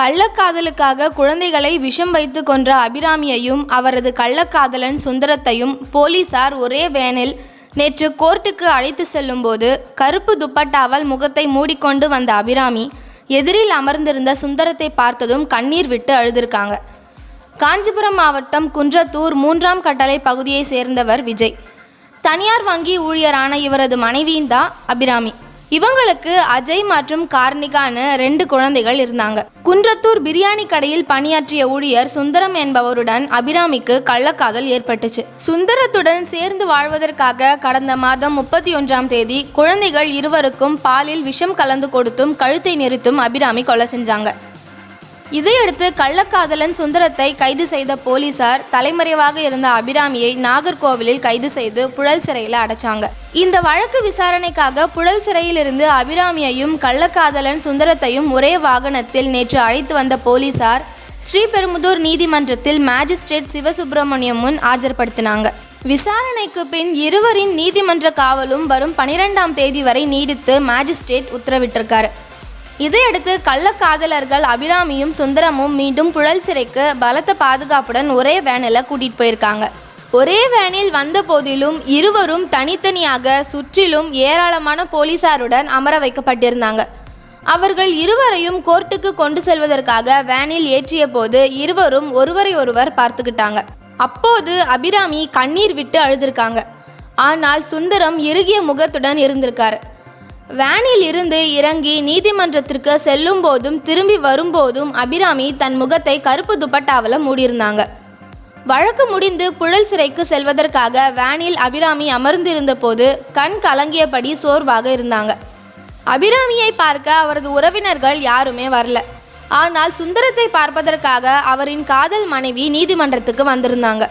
கள்ளக்காதலுக்காக குழந்தைகளை விஷம் வைத்து கொன்ற அபிராமியையும் அவரது கள்ளக்காதலன் சுந்தரத்தையும் போலீசார் ஒரே வேனில் நேற்று கோர்ட்டுக்கு அழைத்து செல்லும்போது கருப்பு துப்பட்டாவால் முகத்தை மூடிக்கொண்டு வந்த அபிராமி எதிரில் அமர்ந்திருந்த சுந்தரத்தை பார்த்ததும் கண்ணீர் விட்டு அழுதிருக்காங்க. காஞ்சிபுரம் மாவட்டம் குன்றத்தூர் மூன்றாம் கட்டளை பகுதியை சேர்ந்தவர் விஜய். தனியார் வங்கி ஊழியரான இவரது மனைவியின் தான் அபிராமி. இவங்களுக்கு அஜய் மற்றும் கார்னிகான்னு ரெண்டு குழந்தைகள் இருந்தாங்க. குன்றத்தூர் பிரியாணி கடையில் பணியாற்றிய ஊழியர் சுந்தரம் என்பவருடன் அபிராமிக்கு கள்ளக்காதல் ஏற்பட்டுச்சு. சுந்தரத்துடன் சேர்ந்து வாழ்வதற்காக கடந்த மாதம் முப்பத்தி ஒன்றாம் தேதி குழந்தைகள் இருவருக்கும் பாலில் விஷம் கலந்து கொடுத்தும் கழுத்தை நிறுத்தும் அபிராமி கொலை செஞ்சாங்க. இதையடுத்து கள்ளக்காதலன் சுந்தரத்தை கைது செய்த போலீசார் தலைமறைவாக இருந்த அபிராமியை நாகர்கோவிலில் கைது செய்து புழல் சிறையில் அடைச்சாங்க. இந்த வழக்கு விசாரணைக்காக புழல் சிறையிலிருந்து அபிராமியையும் கள்ளக்காதலன் சுந்தரத்தையும் ஒரே வாகனத்தில் நேற்று அழைத்து வந்த போலீசார் ஸ்ரீபெரும்புதூர் நீதிமன்றத்தில் மேஜிஸ்ட்ரேட் சிவசுப்பிரமணியம் முன் ஆஜர்படுத்தினாங்க. விசாரணைக்கு பின் இருவரின் நீதிமன்ற காவலும் வரும் பனிரெண்டாம் தேதி வரை நீடித்து மேஜிஸ்ட்ரேட் உத்தரவிட்டிருக்காரு. இதையடுத்து கள்ளக்காதலர்கள் அபிராமியும் சுந்தரமும் மீண்டும் புழல் சிறைக்கு பலத்த பாதுகாப்புடன் ஒரே வேனில் கூட்டிட்டு போயிருக்காங்க. ஒரே வேனில் வந்த போதிலும் இருவரும் தனித்தனியாக சுற்றிலும் ஏராளமான போலீசாருடன் அமர வைக்கப்பட்டிருந்தாங்க. அவர்கள் இருவரையும் கோர்ட்டுக்கு கொண்டு செல்வதற்காக வேனில் ஏற்றிய போது இருவரும் ஒருவரை ஒருவர் பார்த்துக்கிட்டாங்க. அப்போது அபிராமி கண்ணீர் விட்டு அழுதிருக்காங்க. ஆனால் சுந்தரம் இறுகிய முகத்துடன் இருந்திருக்காரு. வேனில் இருந்து இறங்கி நீதிமன்றத்திற்கு செல்லும் போதும் திரும்பி வரும்போதும் அபிராமி தன் முகத்தை கருப்பு துப்பட்டாவில் மூடியிருந்தாங்க. வழக்கு முடிந்து புழல் சிறைக்கு செல்வதற்காக வேனில் அபிராமி அமர்ந்திருந்த போது கண் கலங்கியபடி சோர்வாக இருந்தாங்க. அபிராமியை பார்க்க அவரது உறவினர்கள் யாருமே வரல. ஆனால் சுந்தரத்தை பார்ப்பதற்காக அவரின் காதல் மனைவி நீதிமன்றத்துக்கு வந்திருந்தாங்க.